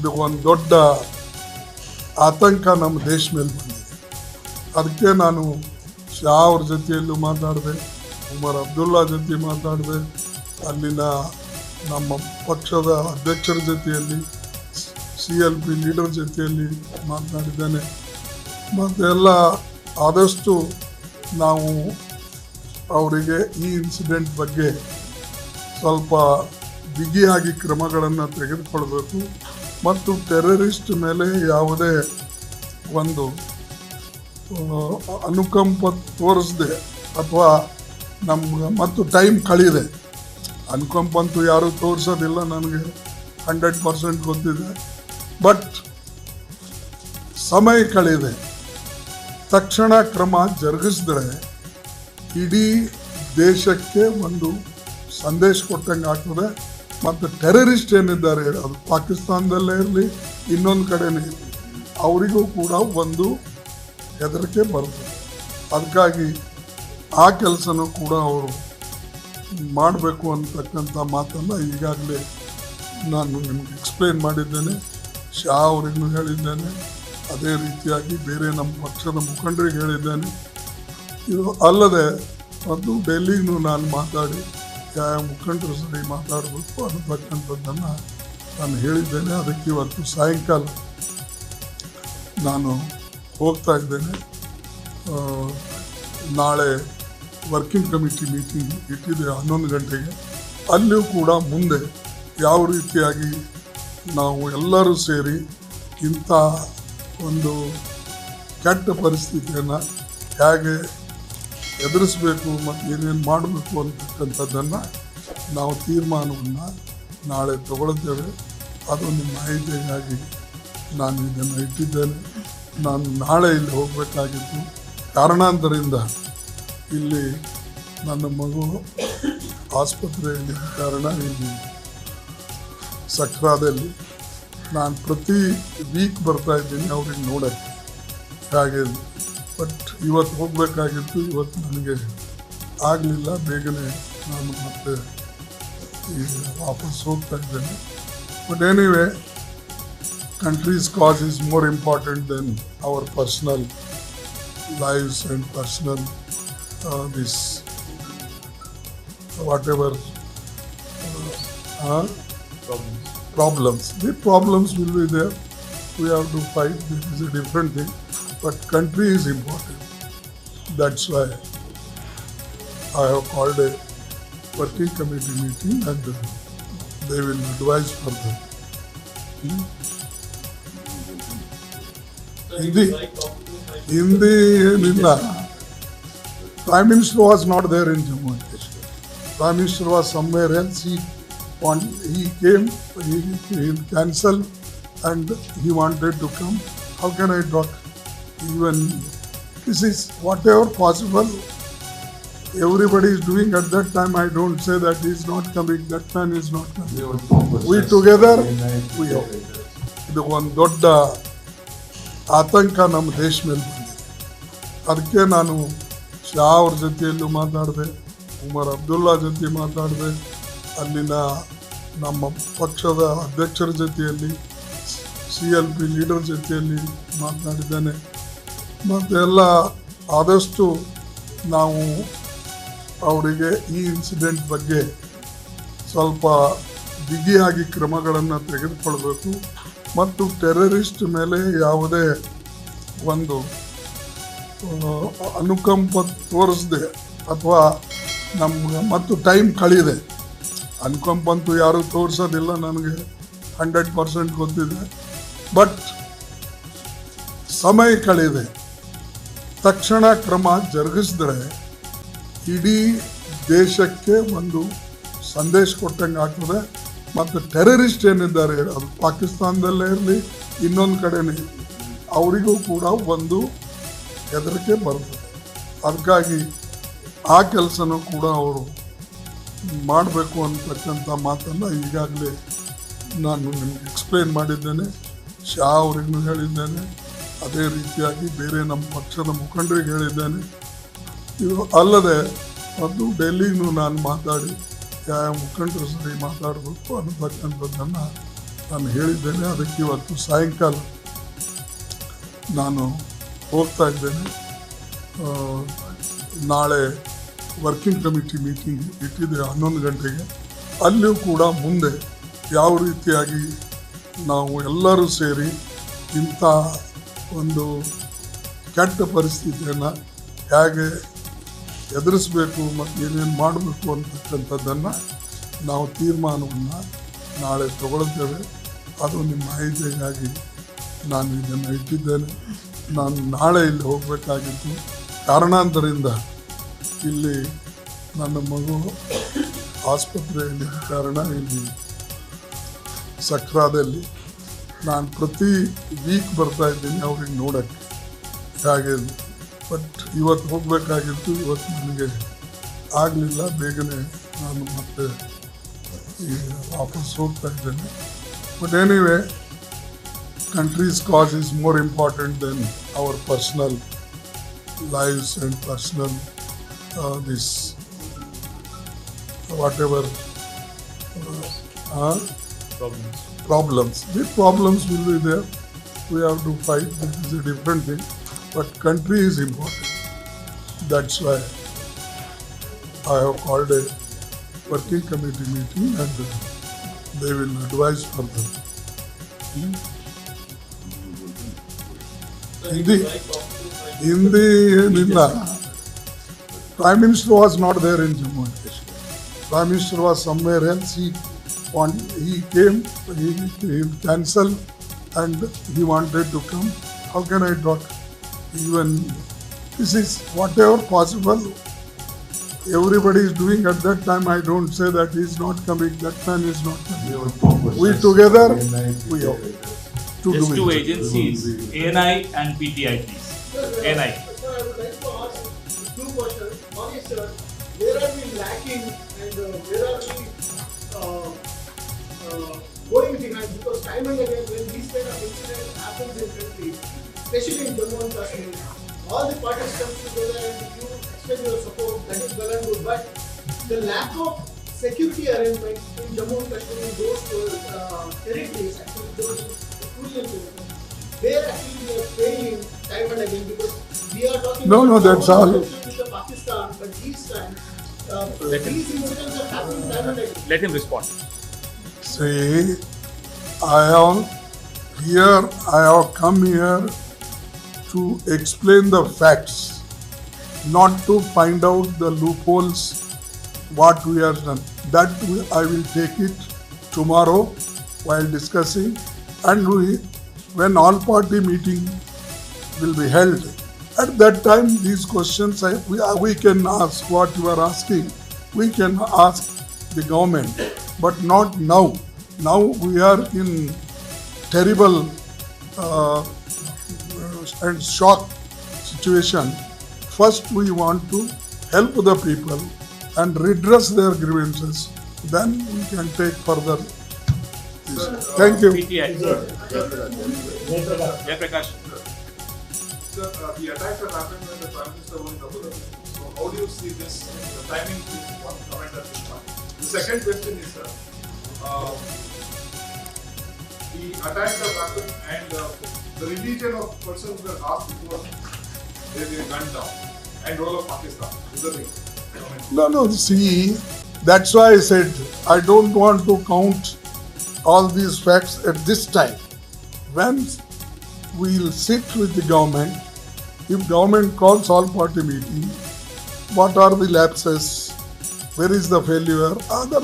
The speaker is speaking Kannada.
ಇದು ಒಂದು ದೊಡ್ಡ ಆತಂಕ ನಮ್ಮ ದೇಶ ಮೇಲೆ ಬಂದಿದೆ. ಅದಕ್ಕೆ ನಾನು ಶಾ ಅವ್ರ ಜೊತೆಯಲ್ಲೂ ಮಾತಾಡಿದೆ, ಉಮರ್ ಅಬ್ದುಲ್ಲಾ ಜೊತೆ ಮಾತಾಡಿದೆ, ಅಲ್ಲಿನ ನಮ್ಮ ಪಕ್ಷದ ಅಧ್ಯಕ್ಷರ ಜೊತೆಯಲ್ಲಿ ಸಿ ಎಲ್ ಪಿ ಲೀಡರ್ ಜೊತೆಯಲ್ಲಿ ಮಾತನಾಡಿದ್ದೇನೆ ಮತ್ತು ಎಲ್ಲ ಆದಷ್ಟು ನಾವು ಅವರಿಗೆ ಈ ಇನ್ಸಿಡೆಂಟ್ ಬಗ್ಗೆ ಸ್ವಲ್ಪ ಬಿಗಿಯಾಗಿ ಕ್ರಮಗಳನ್ನು ತೆಗೆದುಕೊಳ್ಬೇಕು. ಮತ್ತು ಟೆರರಿಸ್ಟ್ ಮೇಲೆ ಯಾವುದೇ ಒಂದು ಅನುಕಂಪ ತೋರಿಸದೆ ಅಥವಾ ನಮ್ಗೆ ಮತ್ತು ಟೈಮ್ ಕಳೆಯಿದೆ ಅನುಕಂಪ ಅಂತೂ ಯಾರೂ ತೋರಿಸೋದಿಲ್ಲ ನನಗೆ ಹಂಡ್ರೆಡ್ ಪರ್ಸೆಂಟ್ ಗೊತ್ತಿದೆ. ಬಟ್ ಸಮಯ ಕಳೆಯಿದೆ ತಕ್ಷಣ ಕ್ರಮ ಜರುಗಿಸಿದ್ರೆ ಇಡೀ ದೇಶಕ್ಕೆ ಒಂದು ಸಂದೇಶ ಕೊಟ್ಟಂಗೆ ಆಗ್ತದೆ. ಮತ್ತು ಟೆರರಿಸ್ಟ್ ಏನಿದ್ದಾರೆ ಅದು ಪಾಕಿಸ್ತಾನದಲ್ಲೇ ಇರಲಿ, ಇನ್ನೊಂದು ಕಡೆನೇ ಇರಲಿ, ಅವರಿಗೂ ಕೂಡ ಒಂದು ಹೆದರಿಕೆ ಬರುತ್ತೆ. ಅದಕ್ಕಾಗಿ ಆ ಕೆಲಸನೂ ಕೂಡ ಅವರು ಮಾಡಬೇಕು ಅಂತಕ್ಕಂಥ ಮಾತನ್ನು ಈಗಾಗಲೇ ನಾನು ನಿಮ್ಗೆ ಎಕ್ಸ್ಪ್ಲೇನ್ ಮಾಡಿದ್ದೇನೆ, ಶಾ ಅವರಿಗೂ ಹೇಳಿದ್ದೇನೆ, ಅದೇ ರೀತಿಯಾಗಿ ಬೇರೆ ನಮ್ಮ ಪಕ್ಷದ ಮುಖಂಡರಿಗೆ ಹೇಳಿದ್ದೇನೆ. ಇದು ಅಲ್ಲದೆ ಮತ್ತು ಡೆಲ್ಲಿಗೂ ನಾನು ಮಾತಾಡಿ ಮುಖಂಡರು ಸರಿ ಮಾತಾಡಬೇಕು ಅನ್ನತಕ್ಕಂಥದ್ದನ್ನು ನಾನು ಹೇಳಿದ್ದೇನೆ. ಅದಕ್ಕೆ ಇವತ್ತು ಸಾಯಂಕಾಲ ನಾನು ಹೋಗ್ತಾ ಇದ್ದೇನೆ. ನಾಳೆ ವರ್ಕಿಂಗ್ ಕಮಿಟಿ ಮೀಟಿಂಗ್ ಇಟ್ಟಿದೆ ಹನ್ನೊಂದು ಗಂಟೆಗೆ. ಅಲ್ಲಿಯೂ ಕೂಡ ಮುಂದೆ ಯಾವ ರೀತಿಯಾಗಿ ನಾವು ಎಲ್ಲರೂ ಸೇರಿ ಇಂಥ ಒಂದು ಕೆಟ್ಟ ಪರಿಸ್ಥಿತಿಯನ್ನು ಹೇಗೆ ಎದುರಿಸಬೇಕು ಮತ್ತು ಏನೇನು ಮಾಡಬೇಕು ಅಂತಕ್ಕಂಥದ್ದನ್ನು ನಾವು ತೀರ್ಮಾನವನ್ನು ನಾಳೆ ತಗೊಳ್ತೇವೆ. ಅದು ನಿಮ್ಮ ಮಾಹಿತಿಗಾಗಿ ನಾನು ಇದನ್ನು ಇಟ್ಟಿದ್ದೇನೆ. ನಾನು ನಾಳೆ ಇಲ್ಲಿ ಹೋಗಬೇಕಾಗಿತ್ತು. ಕಾರಣಾಂತರಿಂದ ಇಲ್ಲಿ ನನ್ನ ಮಗು ಆಸ್ಪತ್ರೆಯಲ್ಲಿ ಕಾರಣ ಇಲ್ಲಿ ಸಕ್ರಾದಲ್ಲಿ ನಾನು ಪ್ರತಿ ವೀಕ್ ಬರ್ತಾ ಇದ್ದೀನಿ ಅವ್ರಿಗೆ ನೋಡೋಕ್ಕೆ. ಹಾಗೆ ಬಟ್ ಇವತ್ತು ಹೋಗಬೇಕಾಗಿತ್ತು ಇವತ್ತು ನನಗೆ ಆಗಲಿಲ್ಲ ಬೇಗನೆ ನಾನು ಮತ್ತೆ ಈಗ ವಾಪಸ್ ಹೋಗ್ತಾ ಇದ್ದೇನೆ but anyway country's cause is more important than our personal lives and personal uh, this whatever uh, uh, problems. The problems will be there. We have to fight. This is a different thing. But country is important. That's why I have called a working committee meeting and uh, they will advise further. Hmm? Hindi Hindi ಏನಿಲ್ಲ prime minister was not there in Jammu and Kashmir prime minister was somewhere else he want he came he, he cancelled and he wanted to come how can i talk Even this is whatever possible everybody is doing at that time i don't say that he is not coming that man is not coming we together we are ಇದು ಒಂದು ದೊಡ್ಡ ಆತಂಕ ನಮ್ಮ ದೇಶ ಮೇಲೆ ಬಂದಿದೆ ಅದಕ್ಕೆ ನಾನು ಶಾ ಅವ್ರ ಜೊತೆಯಲ್ಲೂ ಮಾತಾಡಿದೆ ಉಮರ್ ಅಬ್ದುಲ್ಲಾ ಜೊತೆ ಮಾತಾಡಿದೆ ಅಲ್ಲಿನ ನಮ್ಮ ಪಕ್ಷದ ಅಧ್ಯಕ್ಷರ ಜೊತೆಯಲ್ಲಿ ಸಿ ಎಲ್ ಪಿ ಲೀಡರ್ ಜೊತೆಯಲ್ಲಿ ಮಾತನಾಡಿದ್ದೇನೆ ಮತ್ತು ಎಲ್ಲ ಆದಷ್ಟು ನಾವು ಅವರಿಗೆ ಈ ಇನ್ಸಿಡೆಂಟ್ ಬಗ್ಗೆ ಸ್ವಲ್ಪ ಬಿಗಿಯಾಗಿ ಕ್ರಮಗಳನ್ನು ತೆಗೆದುಕೊಳ್ಬೇಕು. ಮತ್ತು ಟೆರರಿಸ್ಟ್ ಮೇಲೆ ಯಾವುದೇ ಒಂದು ಅನುಕಂಪ ತೋರಿಸದೆ ಅಥವಾ ನಮ್ಗೆ ಮತ್ತು ಟೈಮ್ ಕಳೀದೆ. ಅನುಕಂಪ ಅಂತೂ ಯಾರೂ ತೋರಿಸೋದಿಲ್ಲ ನನಗೆ ಹಂಡ್ರೆಡ್ ಪರ್ಸೆಂಟ್ ಗೊತ್ತಿದೆ. ಬಟ್ ಸಮಯ ಕಳೆದೆ. ತಕ್ಷಣ ಕ್ರಮ ಜರುಗಿಸಿದ್ರೆ ಇಡೀ ದೇಶಕ್ಕೆ ಒಂದು ಸಂದೇಶ ಕೊಟ್ಟಂಗೆ ಆಗ್ತದೆ. ಮತ್ತು ಟೆರರಿಸ್ಟ್ ಏನಿದ್ದಾರೆ, ಅದು ಪಾಕಿಸ್ತಾನದಲ್ಲೇ ಇರಲಿ, ಇನ್ನೊಂದು ಕಡೆನೇ ಅವರಿಗೂ ಕೂಡ ಒಂದು ಹೆದರಿಕೆ ಬರ್ತದೆ ಅದಕ್ಕಾಗಿ ಆ ಕೆಲಸನೂ ಕೂಡ ಅವರು ಮಾಡಬೇಕು ಅಂತಕ್ಕಂಥ ಮಾತನ್ನು ಈಗಾಗಲೇ ನಾನು ನಿಮ್ಗೆ ಎಕ್ಸ್ಪ್ಲೇನ್ ಮಾಡಿದ್ದೇನೆ. ಶಾ ಅವ್ರಿಗೂ ಹೇಳಿದ್ದೇನೆ. ಅದೇ ರೀತಿಯಾಗಿ ಬೇರೆ ನಮ್ಮ ಪಕ್ಷದ ಮುಖಂಡರಿಗೆ ಹೇಳಿದ್ದೇನೆ. ಇದು ಅಲ್ಲದೆ ಅದು ಡೆಲ್ಲಿನೂ ನಾನು ಮಾತಾಡಿ ಯಾವ ಮುಖಂಡರು ಸರಿ ಮಾತಾಡಬೇಕು ಅನ್ನತಕ್ಕಂಥದ್ದನ್ನು ನಾನು ಹೇಳಿದ್ದೇನೆ. ಅದಕ್ಕೆ ಇವತ್ತು ಸಾಯಂಕಾಲ ನಾನು ಹೋಗ್ತಾ ಇದ್ದೇನೆ. ನಾಳೆ ವರ್ಕಿಂಗ್ ಕಮಿಟಿ ಮೀಟಿಂಗ್ ಇಟ್ಟಿದೆ ಹನ್ನೊಂದು ಗಂಟೆಗೆ. ಅಲ್ಲಿಯೂ ಕೂಡ ಮುಂದೆ ಯಾವ ರೀತಿಯಾಗಿ ನಾವು ಎಲ್ಲರೂ ಸೇರಿ ಇಂಥ ಒಂದು ಕೆಟ್ಟ ಪರಿಸ್ಥಿತಿಯನ್ನು ಹೇಗೆ ಎದುರಿಸಬೇಕು ಮತ್ತು ಏನೇನು ಮಾಡಬೇಕು ಅಂತಕ್ಕಂಥದ್ದನ್ನು ನಾವು ತೀರ್ಮಾನವನ್ನು ನಾಳೆ ತಗೊಳ್ತೇವೆ. ಅದು ನಿಮ್ಮ ಮಾಹಿತಿಗಾಗಿ ನಾನು ಇದನ್ನು ಇಟ್ಟಿದ್ದೇನೆ. ನಾನು ನಾಳೆ ಇಲ್ಲಿ ಹೋಗಬೇಕಾಗಿತ್ತು. ಕಾರಣಾಂತರಿಂದ ಇಲ್ಲಿ ನನ್ನ ಮಗು ಆಸ್ಪತ್ರೆಯಲ್ಲಿ ಕಾರಣ ಇಲ್ಲಿ ಸಕ್ರಾದಲ್ಲಿ ನಾನು ಪ್ರತಿ ವೀಕ್ ಬರ್ತಾ ಇದ್ದೀನಿ ಅವ್ರಿಗೆ ನೋಡೋಕ್ಕೆ ಹಾಗೆ ಬಟ್ ಇವತ್ತು ಹೋಗಬೇಕಾಗಿತ್ತು ಇವತ್ತು ನನಗೆ ಆಗಲಿಲ್ಲ ಬೇಗನೆ ನಾನು ಮತ್ತೆ ಈ ವಾಪಸ್ ಹೋಗ್ತಾ ಇದ್ದೇನೆ but cause is more important than our personal lives and personal uh, this whatever uh, uh, Problems. Problems. The problems will be there. We have to fight. This is a different thing. But country is important. That's why I have called a working committee meeting and they will advise further. Hmm? Hindi, Hindi, Prime Minister was not there in Jammu and Kashmir. Prime Minister was somewhere else. He want he came he, he cancelled and he wanted to come. How can i talk even this is whatever possible. Everybody is doing at that time. I don't say that he is not coming that man is not coming. We together we have to Just two it agencies, ANI and PTI, please. ANI. Sir, I would like to ask two questions. One is, sir, where are we lacking and uh, where are we uh, uh, going behind? Because time and again, when these kind of incidents happens in countries, especially in Jammu and Kashmir, all the parties come together and you extend your support, that is well and good. But the lack of security arrangements in Jammu and Kashmir in those uh, territories, actually those crucial territories, where actually we are failing time and again because we are talking No, about no, that's our all. relationship with the Pakistan, but these times, uh, Let him- these incidents are happening time and again. Let him respond. Say I have here I have come here to explain the facts, not to find out the loopholes what we have done. That I will take it tomorrow while discussing and we when all party meeting will be held. At that time, these questions I, we, uh, we can ask what you are asking. We can ask the government, but not now. Now we are in terrible uh, and shock situation. First, we want to help the people and redress their grievances. Then we can take further. This. Thank you. PTI. Jayaprakash. Sir, uh, the attacks that happened when the Prime Minister was in Abu Dhabi. So how do you see this? The timing is one comment at this point. The second question is, sir, uh, the attacks that happened and uh, the religion of persons were asked before they were gunned down and role of Pakistan the. No, no, see, that's why I said I don't want to count all these facts at this time. When we'll sit with the government, if government calls all party meeting, what are the lapses? Where is the failure? Other